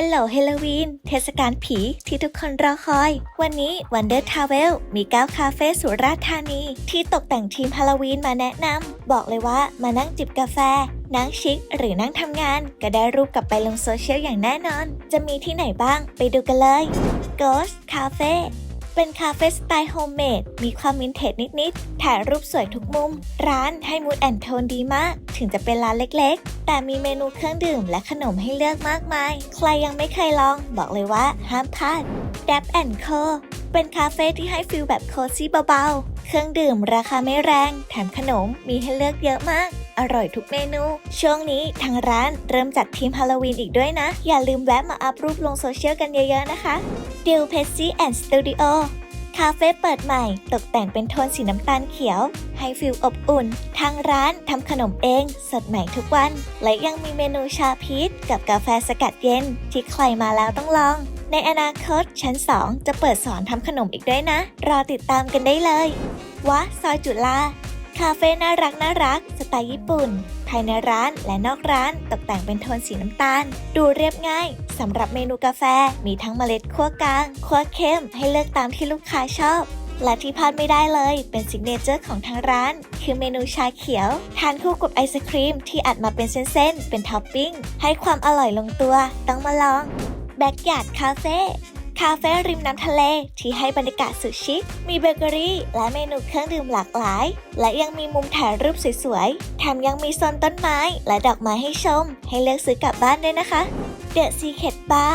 Hello Halloween เทศกาลผีที่ทุกคนรอคอย วันนี้ Wonder Travel มี9คาเฟ่สุราษฎร์ธานี ที่ตกแต่งทีมฮาโลวีนมาแนะนำ บอกเลยว่ามานั่งจิบกาแฟ นั่งชิค หรือนั่งทำงาน ก็ได้รูปกลับไปลงโซเชียลอย่างแน่นอน จะมีที่ไหนบ้างไปดูกันเลย Ghost Cafe เป็นคาเฟ่สไตล์โฮมเมด มีความวินเทจนิด ๆ ถ่ายรูปสวยทุกมุม ร้านให้มูดแอนโทนดีมาก ถึงจะเป็นร้านเล็ก แต่มีเมนูเครื่องดื่มและขนมให้เลือกมากมาย ใครยังไม่เคยลอง บอกเลยว่าห้ามพลาด d a b Co เป็นคาเฟ่ที่ให้ฟิลแบบโคซี่เบาๆ เครื่องดื่มราคาไม่แรง แถมขนมมีให้เลือกเยอะมาก อร่อยทุกเมนู ช่วงนี้ทางร้านเริ่มจัดทีมฮาโลวีนอีกด้วยนะ อย่าลืมแวะมาอัพรูปลงโซเชียลกันเยอะๆนะคะ d i l p e s s y and Studio คาเฟ่เปิดใหม่ ตกแต่งเป็นโทนสีน้ำตาลเขียว ให้ฟิลอบอุ่น ทางร้านทำขนมเอง สดใหม่ทุกวัน และยังมีเมนูชาพีชกับกาแฟสกัดเย็น ที่ใครมาแล้วต้องลอง ในอนาคตชั้น 2 จะเปิดสอนทำขนมอีกด้วยนะ รอติดตามกันได้เลยวะซอยจุฬาคาเฟ่น่ารักน่ารักสไตล์ญี่ปุ่น ภายในร้านและนอกร้านตกแต่งเป็นโทนสีน้ำตาล ดูเรียบง่ายสำหรับเมนูกาแฟมีทั้งเมล็ดคั่วกลางคั่วเข้ม ให้เลือกตามที่ลูกค้าชอบและที่พลาดไม่ได้เลย เป็นซิกเนเจอร์ของทางร้าน คือเมนูชาเขียว ทานคู่กับไอศครีมที่อัดมาเป็นเส้นๆ เป็นท็อปปิ้ง ให้ความอร่อยลงตัว ต้องมาลอง แบ็กยาร์ดคาเฟ่ คาเฟ่ริมน้ำทะเลที่ให้บรรยากาศสุดชิค มีเบเกอรี่และเมนูเครื่องดื่มหลากหลาย และยังมีมุมถ่ายรูปสวยๆ แถมยังมีโซนต้นไม้และดอกไม้ให้ชม ให้เลือกซื้อกลับบ้านด้วยนะคะ The Secret Bar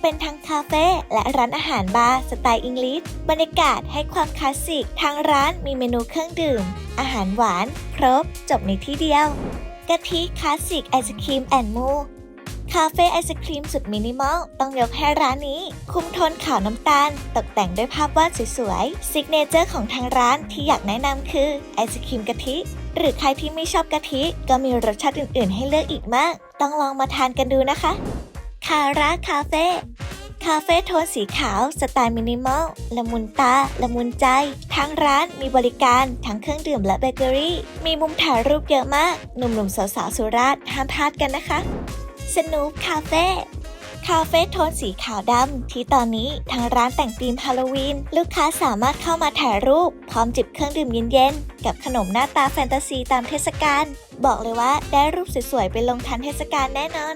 เป็นทั้งคาเฟ่และร้านอาหารบาร์สไตล์อังกฤษบรรยากาศให้ความคลาสสิก ทางร้านมีเมนูเครื่องดื่ม อาหารหวาน ครบ จบในที่เดียวกะทิคลาสสิกไอศครีมแอนด์มูคาเฟ่ไอศครีมสุดมินิมอลต้องยกให้ร้านนี้ คุมโทนขาวน้ำตาล ตกแต่งด้วยภาพวาดสวยๆซิกเนเจอร์ของทางร้านที่อยากแนะนำคือไอศครีมกะทิ หรือใครที่ไม่ชอบกะทิ ก็มีรสชาติอื่นๆ ให้เลือกอีกมาก ต้องลองมาทานกันดูนะคะ คาราคาเฟ่คาเฟ่โทนสีขาว สไตล์มินิมอล ละมุนตา ละมุนใจ ทางร้านมีบริการทั้งเครื่องดื่มและเบเกอรี่ มีมุมถ่ายรูปเยอะมาก หนุ่มๆสาวๆสุราษฎร์ห้ามพลาดกันนะคะ สนูปคาเฟ่ คาเฟ่โทนสีขาวดำที่ตอนนี้ทางร้านแต่งธีมฮาโลวีน ลูกค้าสามารถเข้ามาถ่ายรูป พร้อมจิบเครื่องดื่มเย็นๆ กับขนมหน้าตาแฟนตาซีตามเทศกาล บอกเลยว่าได้รูปสวยๆไปลงทันเทศกาลแน่นอน